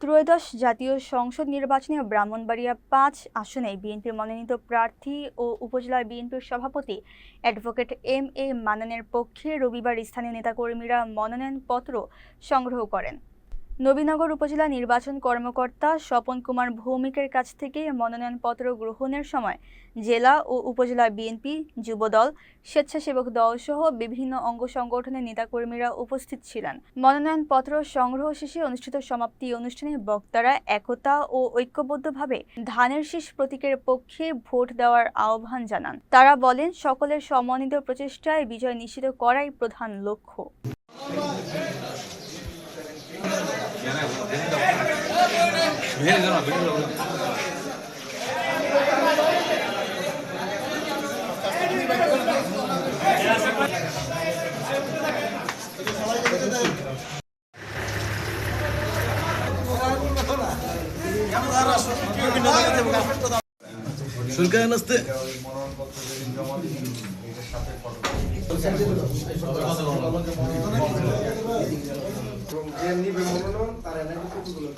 ত্রয়োদশ জাতীয় সংসদ নির্বাচনে ব্রাহ্মণবাড়িয়া পাঁচ আসনে বিএনপির মনোনীত প্রার্থী ও উপজেলা বিএনপির সভাপতি অ্যাডভোকেট এম এ মাননের পক্ষে রবিবার স্থানীয় নেতাকর্মীরা মনোনয়নপত্র সংগ্রহ করেন। নবীনগর উপজেলা নির্বাচন কর্মকর্তা স্বপন কুমার ভৌমিকের কাছ থেকে মনোনয়নপত্র গ্রহণের সময় জেলা ও উপজেলা বিএনপি, যুবদল, স্বেচ্ছাসেবক দল সহ বিভিন্ন অঙ্গ সংগঠনের নেতাকর্মীরা উপস্থিত ছিলেন। মনোনয়নপত্র সংগ্রহ শেষে অনুষ্ঠিত সমাপ্তি অনুষ্ঠানে বক্তারা একতা ও ঐক্যবদ্ধভাবে ধানের শীষ প্রতীকের পক্ষে ভোট দেওয়ার আহ্বান জানান। তারা বলেন, সকলের সমন্বিত প্রচেষ্টায় বিজয় নিশ্চিত করাই প্রধান লক্ষ্য। যে নিবে মনোনয়ন তার এলাকায় কতগুলো